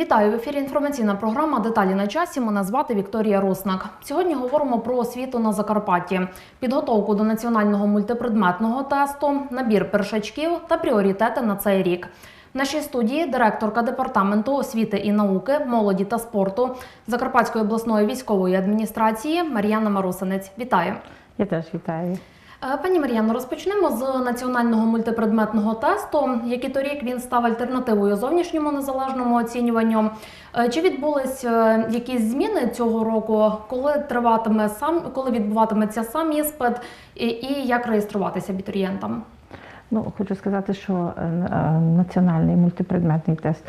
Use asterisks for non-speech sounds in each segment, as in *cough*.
Вітаю в ефірі. Інформаційна програма Деталі на часі. Мене звати Вікторія Роснак. Сьогодні говоримо про освіту на Закарпатті, підготовку до національного мультипредметного тесту, набір першачків та пріоритети на цей рік. В нашій студії директорка департаменту освіти і науки, молоді та спорту Закарпатської обласної військової адміністрації Мар'яна Марусинець. Вітаю. Я теж вітаю. Е, Пані Мар'яно, розпочнемо з національного мультипредметного тесту, який торік він став альтернативою зовнішньому незалежному оцінюванню. Е, Чи відбулись е, якісь зміни цього року, коли триватиме сам, коли відбуватиметься сам іспит, і, як реєструватися абітурієнтам? Ну, хочу сказати, що національний мультипредметний тест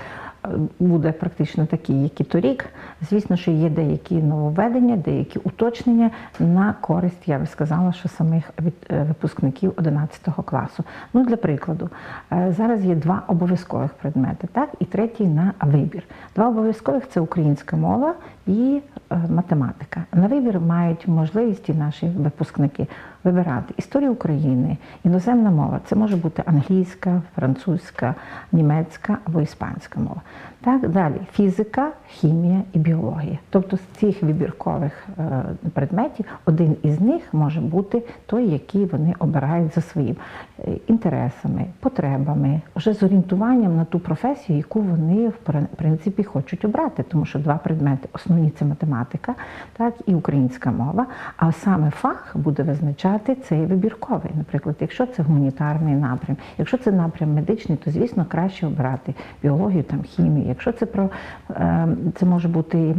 буде практично такий, як і торік. Звісно, що є деякі нововведення, деякі уточнення на користь, я би сказала, що самих е, випускників 11 класу. Ну, для прикладу, е, зараз є два обов'язкових предмети, так, і третій на вибір. Два обов'язкових це українська мова і е, математика. На вибір мають можливість і наші випускники вибирати історію України, іноземна мова. Це може бути англійська, французька, німецька або іспанська мова. Так далі фізика, хімія і біологія. Тобто з цих вибіркових е, предметів один із них може бути той, який вони обирають за своїм е, інтересами, потребами, вже з орієнтуванням на ту професію, яку вони в принципі хочуть обрати, тому що два предмети основні це математика, так і українська мова. А саме фах буде визначати цей вибірковий. Наприклад, якщо це гуманітарний напрям, якщо це напрям медичний, то звісно краще обирати біологію, там хімію. Якщо це про е, це може бути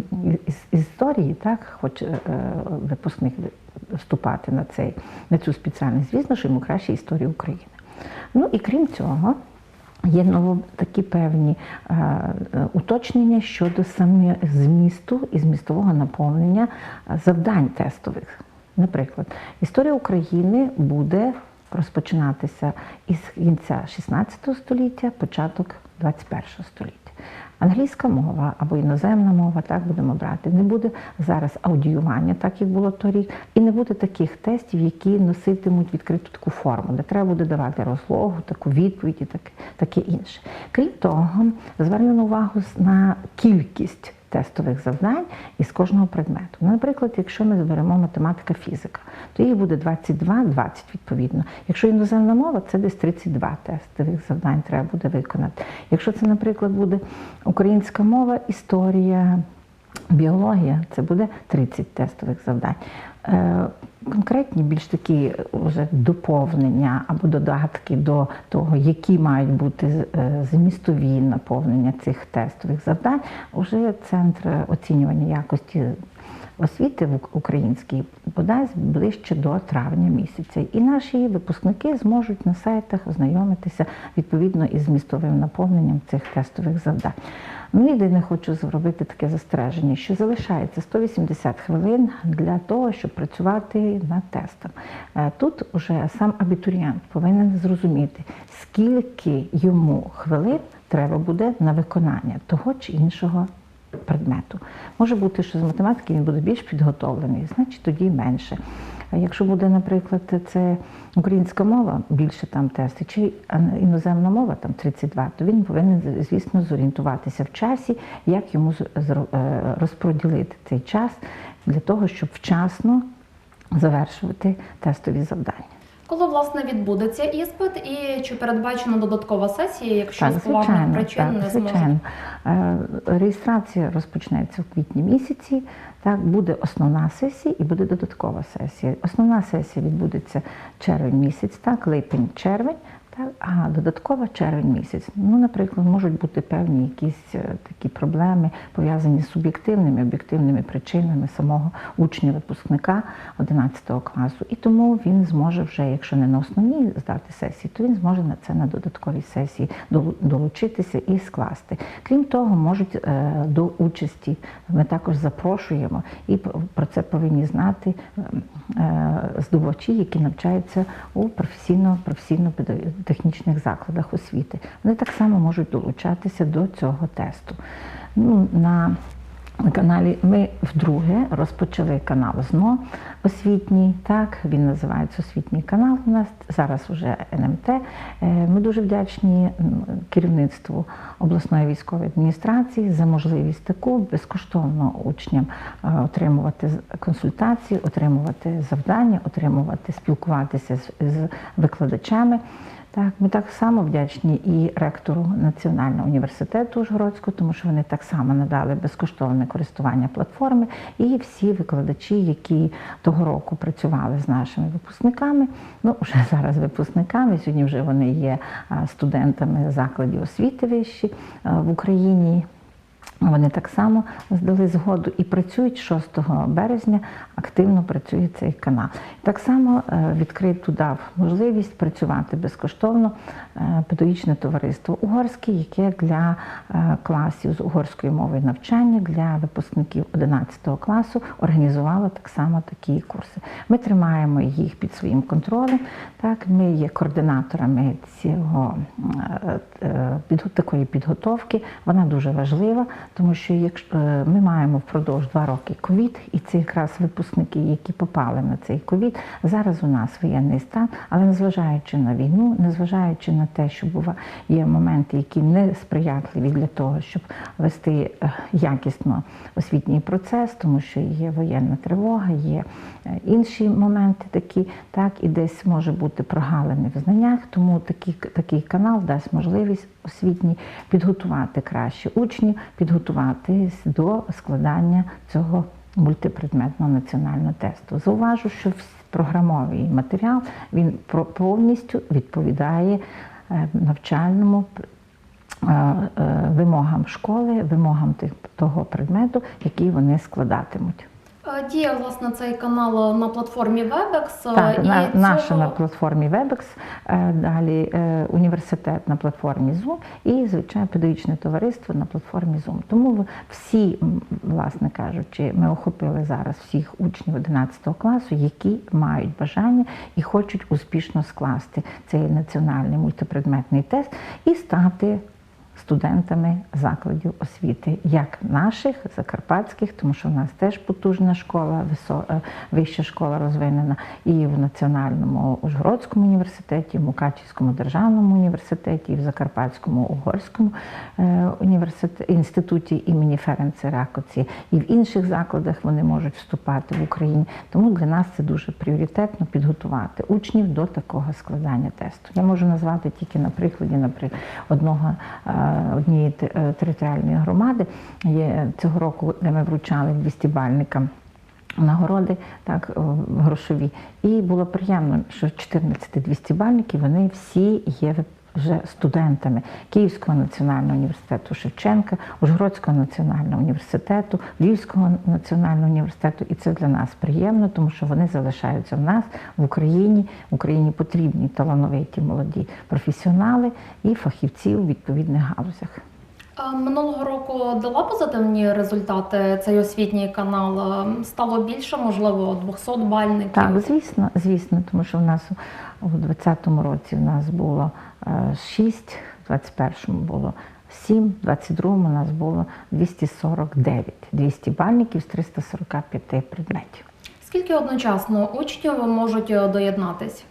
із, історії, так хоч е, випускник вступати на цей на цю спеціальність, звісно, що йому краще історія України. Ну і крім цього. Є ново такі певні е, уточнення щодо саме змісту і змістового наповнення е, завдань тестових. Наприклад, історія України буде розпочинатися із кінця 16 століття, початок 21 століття. Англійська мова або іноземна мова, так будемо брати. Не буде зараз аудіювання, так як було торік, і не буде таких тестів, які носитимуть відкриту таку форму, де треба буде давати розлогу, таку відповідь і таке, таке інше. Крім того, звернено увагу на кількість тестових завдань із кожного предмету. Ну, Наприклад, якщо ми беремо математика, фізика, то їх буде 22, 20 відповідно. Якщо іноземна мова, це десь 32 тестових завдань треба буде виконати. Якщо це, наприклад, буде українська мова, історія, біологія, це буде 30 тестових завдань. Е, Конкретні більш такі вже доповнення або додатки до того, які мають бути е, змістові наповнення цих тестових завдань, вже центр оцінювання якості освіти в українській подасть ближче до травня місяця. І наші випускники зможуть на сайтах ознайомитися відповідно із змістовим наповненням цих тестових завдань. Ну, єдине хочу зробити таке застереження, що залишається 180 хвилин для того, щоб працювати над тестом. Е, Тут уже сам абітурієнт повинен зрозуміти, скільки йому хвилин треба буде на виконання того чи іншого предмету. Може бути, що з математики він буде більш підготовлений, значить тоді менше. А якщо буде, наприклад, це українська мова, більше там тести, чи іноземна мова, там 32, то він повинен, звісно, зорієнтуватися в часі, як йому е, розподілити цей час для того, щоб вчасно завершувати тестові завдання. Коли власне відбудеться іспит, і чи передбачена додаткова сесія, якщо Так, з поважних причин так, не зможе? звичайно. Зможе? Реєстрація розпочнеться в квітні місяці. Так, буде основна сесія і буде додаткова сесія. Основна сесія відбудеться червень місяць, так, липень, червень. Так, а додаткова червень місяць. Ну, наприклад, можуть бути певні якісь е, такі проблеми, пов'язані з суб'єктивними, об'єктивними причинами самого учня-випускника 11 класу. І тому він зможе вже, якщо не на основній здати сесії, то він зможе на це на додатковій сесії долучитися і скласти. Крім того, можуть е, до участі ми також запрошуємо, і про це повинні знати е, здобувачі, які навчаються у професійно професійно технічних закладах освіти. Вони так само можуть долучатися до цього тесту. Ну, на На каналі ми вдруге розпочали канал ЗНО освітній. Так, він називається Освітній канал. У нас зараз вже НМТ. Е, Ми дуже вдячні керівництву обласної військової адміністрації за можливість таку безкоштовно учням е, отримувати консультації, отримувати завдання, отримувати спілкуватися з викладачами. Так, ми так само вдячні і ректору Національного університету Ужгородського, тому що вони так само надали безкоштовне користування платформи. І всі викладачі, які того року працювали з нашими випускниками, ну вже *laughs* зараз випускниками. Сьогодні вже вони є студентами закладів освіти вищі в Україні. Вони так само здали згоду і працюють 6 березня. Активно працює цей канал. Так само е, відкриту дав можливість працювати безкоштовно е, педагогічне товариство угорське, яке для е, класів з угорської мови навчання для випускників 11 класу організувало так само такі курси. Ми тримаємо їх під своїм контролем. Так, ми є координаторами цього такої підготовки. Вона дуже важлива, тому що якщо ми маємо впродовж два роки ковід, і це якраз випускники, які попали на цей ковід. Зараз у нас воєнний стан, але незважаючи на війну, незважаючи на те, що бува є моменти, які не сприятливі для того, щоб вести е, якісно освітній процес, тому що є воєнна тривога, є е, інші моменти такі, так і десь може бути прогалини в знаннях. Тому такий, такий канал дасть можливість освітній підготувати краще учнів, підготуватись до складання цього мультипредметного національного тесту. Зауважу, що програмовий матеріал він повністю відповідає е, навчальному е, е, вимогам школи, вимогам того предмету, який вони складатимуть. Е, Діє власне цей канал на платформі Webex. е, Так, і на, наша цього- на платформі Webex, е, далі е, університет на платформі Zoom і, звичайно, педагогічне товариство на платформі Zoom. Тому всі, власне кажучи, ми охопили зараз всіх учнів 11 класу, які мають бажання і хочуть успішно скласти цей національний мультипредметний тест і стати студентами закладів освіти, як наших, закарпатських, тому що в нас теж потужна школа, е, вища школа розвинена, і в Національному Ужгородському університеті, в Мукачівському державному університеті, і в Закарпатському угорському е, університеті, інституті імені Ференца Ракоці, і в інших закладах вони можуть вступати в Україні. Тому для нас це дуже пріоритетно підготувати учнів до такого складання тесту. Я можу назвати тільки на прикладі, наприклад, одного е, однієї е, територіальної громади. Є цього року, де ми вручали 200 бальникам. Нагороди так грошові, і було приємно, що 14 200 вони всі є вже студентами Київського національного університету Шевченка, Ужгородського національного університету, Львівського національного університету. І це для нас приємно, тому що вони залишаються в нас в Україні. В Україні потрібні талановиті молоді професіонали і фахівці у відповідних галузях. Е, Минулого року дала позитивні результати цей освітній канал. Е, Стало більше, можливо, 200 бальників. Так, звісно, звісно, тому що в нас у 2020 році в нас було 6, в 2021 було 7, в 2022 у нас було 249, 200 бальників з 345 предметів. Скільки одночасно учнів можуть е, доєднатись?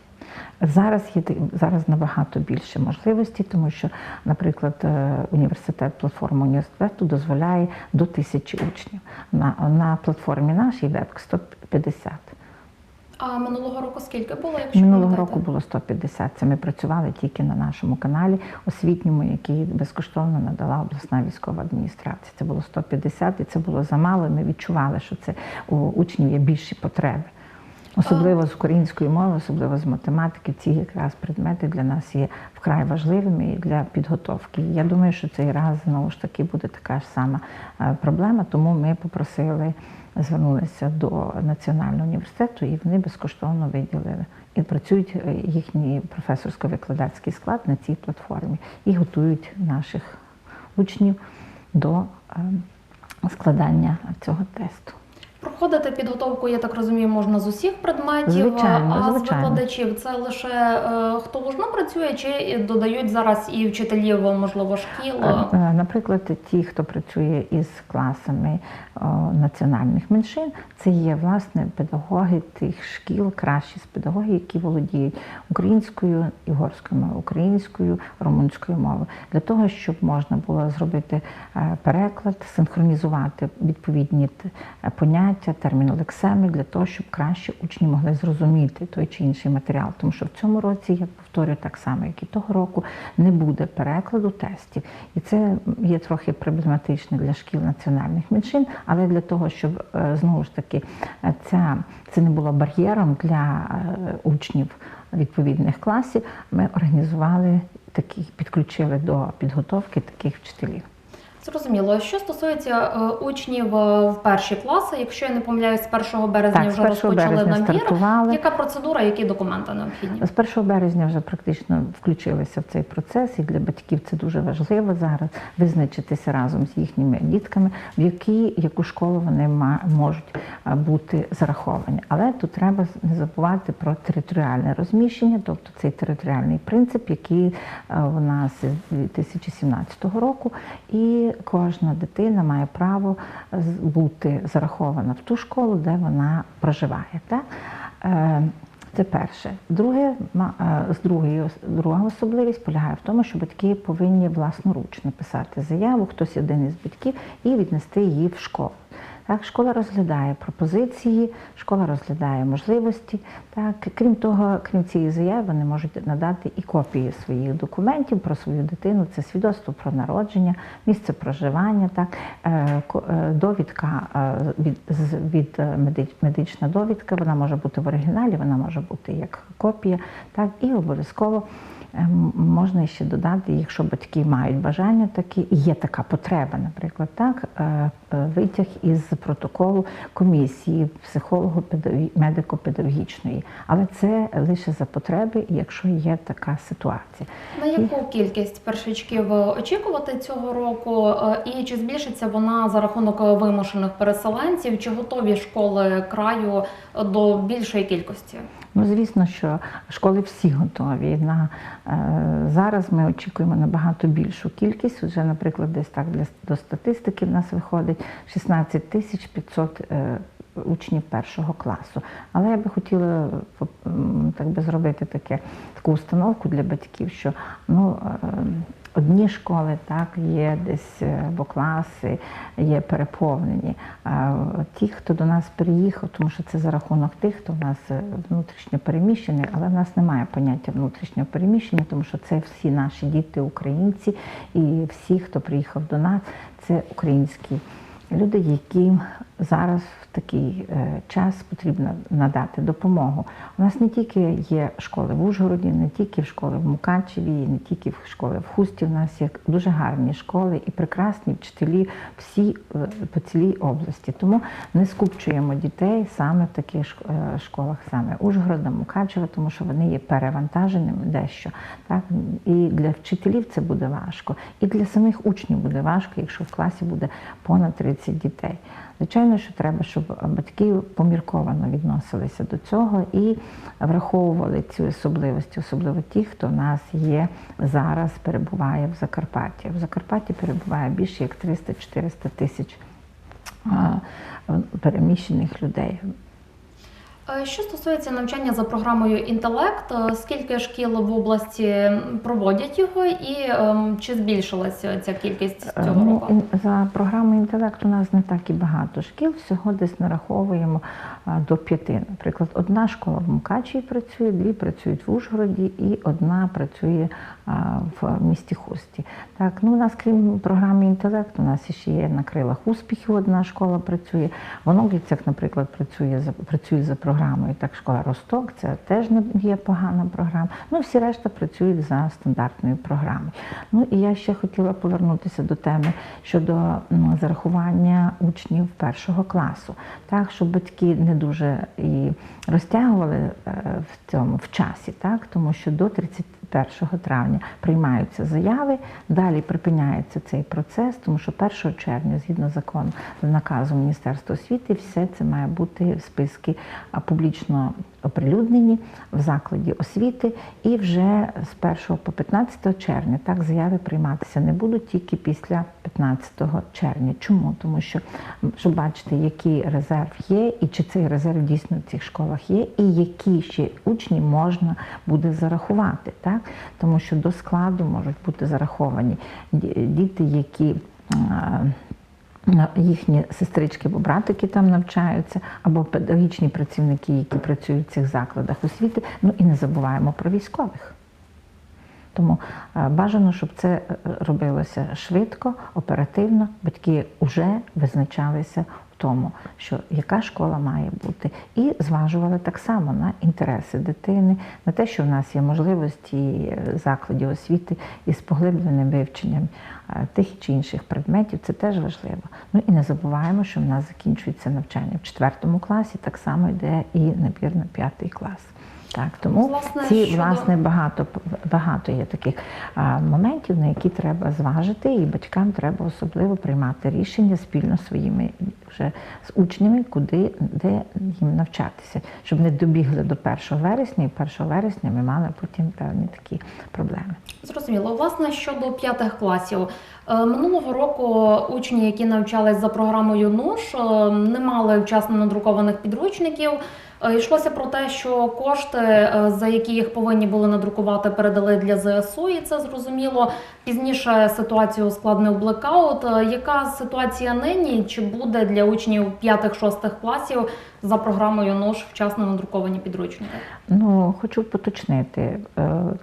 Зараз є зараз набагато більше можливостей, тому що, наприклад, е, університет, платформа університету дозволяє до тисячі учнів. На, на платформі нашій веб 150. А минулого року скільки було? Якщо Минулого пам'ятаєте? року було 150. Це ми працювали тільки на нашому каналі освітньому, який безкоштовно надала обласна військова адміністрація. Це було 150, і це було замало. Ми відчували, що це у учнів є більші потреби. Особливо з української мови, особливо з математики, ці якраз предмети для нас є вкрай важливими для підготовки. Я думаю, що цей раз знову ж таки буде така ж сама е, проблема, тому ми попросили, звернулися до Національного університету, і вони безкоштовно виділили. І працюють е, їхній професорсько-викладацький склад на цій платформі і готують наших учнів до е, складання цього тесту. Проходити підготовку, я так розумію, можна з усіх предметів, Звичайно, а звичайно. з викладачів це лише е, хто вужно працює, чи додають зараз і вчителів, можливо, шкіл. Е, е, Наприклад, ті, хто працює із класами о, національних меншин, це є власне педагоги тих шкіл, кращі з педагогів, які володіють українською, угорською мовою, українською, румунською мовою, для того, щоб можна було зробити е, переклад, синхронізувати відповідні т- е, поняття, термінолексеми, для того, щоб краще учні могли зрозуміти той чи інший матеріал. Тому що в цьому році, я повторюю так само, як і того року, не буде перекладу тестів. І це є трохи проблематично для шкіл національних меншин, але для того, щоб е, знову ж таки ця, це не було бар'єром для е, учнів відповідних класів, ми організували такі, підключили до підготовки таких вчителів. Зрозуміло. Що стосується е, учнів е, в перші класи, якщо я не помиляюсь, з 1 березня Так, вже 1 розпочали березня набір. стартували. Яка процедура, які документи необхідні? З 1 березня вже практично включилися в цей процес, і для батьків це дуже важливо зараз визначитися разом з їхніми дітками, в які, яку школу вони ма- можуть бути зараховані. Але тут треба не забувати про територіальне розміщення, тобто цей територіальний принцип, який у нас з 2017 року, і кожна дитина має право бути зарахована в ту школу, де вона проживає. Е, це перше. Друге, е, з другої, друга особливість полягає в тому, що батьки повинні власноруч написати заяву, хтось один із батьків, і віднести її в школу. Так, школа розглядає пропозиції, школа розглядає можливості. Так, крім того, крім цієї заяви, вони можуть надати і копії своїх документів про свою дитину. Це свідоцтво про народження, місце проживання, так, е, е, довідка е, від, від медична довідка. Вона може бути в оригіналі, вона може бути як копія, так, і обов'язково. Ем, Можна ще додати, якщо батьки мають бажання такі, і є така потреба, наприклад, так, е, е, витяг із протоколу комісії психолого-медико-педагогічної. Але це лише за потреби, якщо є така ситуація. На яку кількість першачків очікувати цього року? Е, І чи збільшиться вона за рахунок вимушених переселенців? Чи готові школи краю до більшої кількості? Ну, звісно, що школи всі готові. На, е, зараз ми очікуємо набагато більшу кількість. Вже, наприклад, десь так для, до статистики в нас виходить 16 тисяч 500 е, учнів першого класу. Але я би хотіла так би зробити таке, таку установку для батьків, що ну, е, Одні школи так є десь е, або класи є переповнені. А ті, хто до нас приїхав, тому що це за рахунок тих, хто в нас е, внутрішньо переміщений, але в нас немає поняття внутрішнього переміщення, тому що це всі наші діти українці, і всі, хто приїхав до нас, це українські люди, яким зараз в такий е, час потрібно надати допомогу. У нас не тільки є школи в Ужгороді, не тільки в школи в Мукачеві, не тільки в школи в Хусті. У нас є дуже гарні школи і прекрасні вчителі всі е, по цілій області. Тому не скупчуємо дітей саме в таких е, школах, саме Ужгорода, Мукачева, тому що вони є перевантаженими дещо. Так і для вчителів це буде важко, і для самих учнів буде важко, якщо в класі буде понад 30 дітей. Звичайно, що треба, щоб батьки помірковано відносилися до цього і враховували ці особливості, особливо ті, хто в нас є зараз, перебуває в Закарпатті. В Закарпатті перебуває більше як 300-400 тисяч переміщених людей. Е, Що стосується навчання за програмою інтелект, е, скільки шкіл в області проводять його, і ем, чи збільшилася ця кількість цього Ну, року? За програмою інтелект у нас не так і багато шкіл, всього десь нараховуємо до п'яти. Наприклад, одна школа в Мукачеві працює, дві працюють в Ужгороді і одна працює в місті Хусті. Так, ну у нас крім програми інтелект, у нас ще є на крилах успіхів одна школа працює. В Оноглівцях, наприклад, працює за працює за програмою. Так, школа Росток, це теж не є погана програма. Ну, всі решта працюють за стандартною програмою. Ну і я ще хотіла повернутися до теми щодо ну, зарахування учнів першого класу, так щоб батьки не дуже і розтягували е, в цьому в часі, так тому що до 31 травня. Приймаються заяви, далі припиняється цей процес, тому що 1 червня, згідно закону наказу Міністерства освіти, все це має бути в списки публічно оприлюднені в закладі освіти, і вже з 1 по 15 червня так заяви прийматися не будуть тільки після 15 червня. Чому? Тому що щоб бачити, який резерв є, і чи цей резерв дійсно в цих школах є, і які ще учні можна буде зарахувати, так тому що до складу можуть бути зараховані діти, які їхні сестрички або братики там навчаються, або педагогічні працівники, які працюють в цих закладах освіти. Ну і не забуваємо про військових. Тому е, бажано, щоб це е, робилося швидко, оперативно. Батьки вже визначалися в тому, що яка школа має бути, і зважували так само на інтереси дитини, на те, що в нас є можливості е, закладів освіти із поглибленим вивченням тих чи інших предметів. Це теж важливо. Ну і не забуваємо, що в нас закінчується навчання в четвертому класі, так само йде і набір на п'ятий клас. Так, тому Власне, ці щодо- власне багато багато є таких а, моментів, на які треба зважити, і батькам треба особливо приймати рішення спільно своїми вже з учнями, куди де їм навчатися, щоб не добігли до 1 вересня, і 1 вересня ми мали потім певні такі проблеми. Зрозуміло. Власне, щодо п'ятих класів. Е, Минулого року учні, які навчались за програмою НУШ, е, не мали вчасно надрукованих підручників. Е, Йшлося про те, що кошти, е, за які їх повинні були надрукувати, передали для ЗСУ, і це зрозуміло. Пізніше ситуацію ускладнив блекаут. Е, Яка ситуація нині? Чи буде для учнів п'ятих-шостих класів за програмою НУШ вчасно надруковані підручники? Ну, хочу поточнити.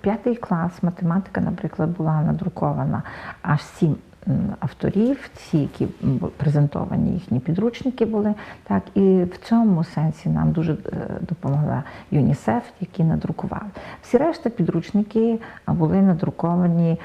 П'ятий клас математика, наприклад, була надрукована аж сім авторів, ці, які презентовані їхні підручники були. Так, і в цьому сенсі нам дуже е, допомогла ЮНІСЕФ, які надрукували. Всі решта підручники були надруковані,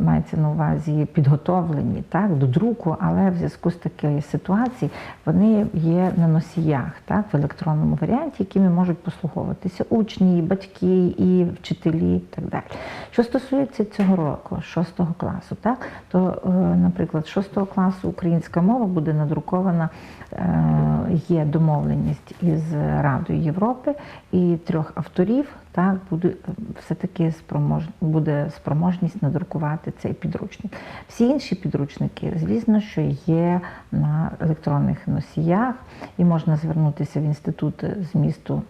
мається на увазі підготовлені так, до друку, але в зв'язку з такою ситуацією вони є на носіях, так, в електронному варіанті, якими можуть послуговуватися учні, і батьки, і вчителі, і так далі. Що стосується цього року, 6 класу, так, то, наприклад, 6 класу українська мова буде надрукована, е, є домовленість із Радою Європи і трьох авторів. Так, буде е, все-таки спромож... буде спроможність надрукувати цей підручник. Всі інші підручники, звісно, що є на електронних носіях, і можна звернутися в інститут змісту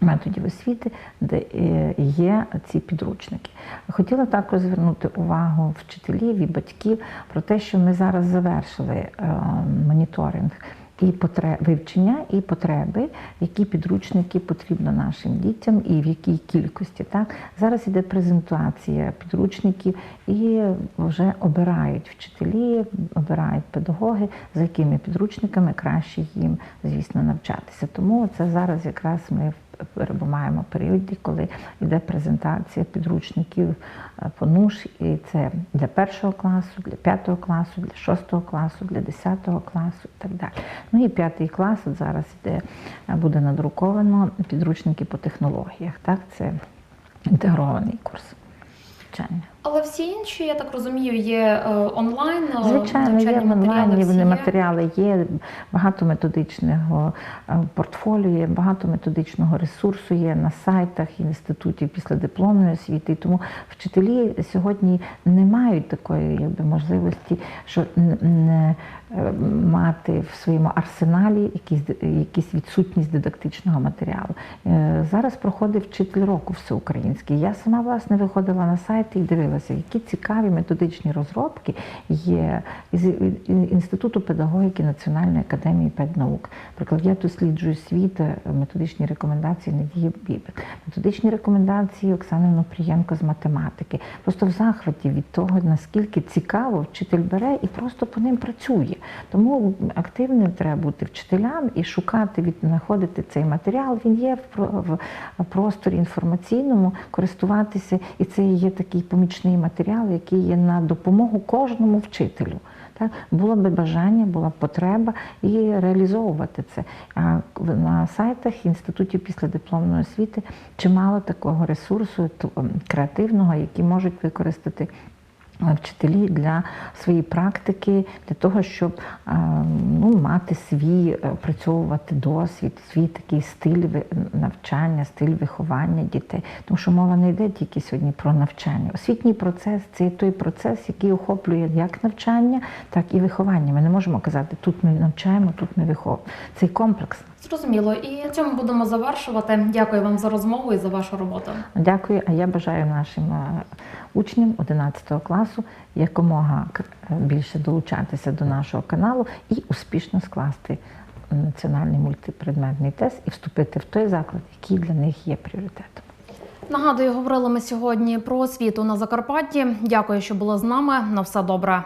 методів освіти, де е, є ці підручники. Хотіла також звернути увагу вчителів і батьків про те, що ми зараз завершили е, моніторинг. І потреб, вивчення і потреби, які підручники потрібно нашим дітям і в якій кількості. Так зараз іде презентація підручників і вже обирають вчителі, обирають педагоги, за якими підручниками краще їм, звісно, навчатися. Тому це зараз якраз ми перебуваємо в періоді, коли йде презентація підручників е, по НУШ, і це для першого класу, для п'ятого класу, для шостого класу, для десятого класу і так далі. Ну і п'ятий клас от зараз іде, е, буде надруковано підручники по технологіях. Так, це інтегрований курс навчання. Але всі інші, я так розумію, є е, онлайн. е, Звичайно, є онлайні матеріали, є. багато методичного е, портфоліо, є, багато методичного ресурсу є на сайтах інститутів післядипломної освіти. Тому вчителі сьогодні не мають такої якби, можливості, що не мати в своєму арсеналі якісь, якісь відсутність дидактичного матеріалу. Зараз проходить вчитель року всеукраїнський. Я сама власне виходила на сайти і дивилася, які цікаві методичні розробки є із Інституту педагогіки Національної академії педнаук. Наприклад, я досліджую світ е, методичні рекомендації Надії Бібик, методичні рекомендації Оксани Нопрієнко з математики. Просто в захваті від того, наскільки цікаво вчитель бере і просто по ним працює. Тому активним треба бути вчителям і шукати, від знаходити цей матеріал. Він є в, про- в просторі інформаційному, користуватися, і це є такий помічний матеріал, який є на допомогу кожному вчителю. Так було би бажання, була б потреба і реалізовувати це. А на сайтах інститутів післядипломної освіти чимало такого ресурсу креативного, який можуть використати. Е, Вчителі для своєї практики, для того, щоб е, ну, мати свій, е, опрацьовувати досвід, свій такий стиль навчання, стиль виховання дітей. Тому що мова не йде тільки сьогодні про навчання. Освітній процес це той процес, який охоплює як навчання, так і виховання. Ми не можемо казати, тут ми навчаємо, тут ми виховуємо. Цей комплекс. Зрозуміло, і цьому будемо завершувати. Дякую вам за розмову і за вашу роботу. Дякую. А я бажаю нашим е, учням 11 класу якомога е, більше долучатися до нашого каналу і успішно скласти національний мультипредметний тест і вступити в той заклад, який для них є пріоритетом. Нагадую, говорили ми сьогодні про освіту на Закарпатті. Дякую, що були з нами. На все добре.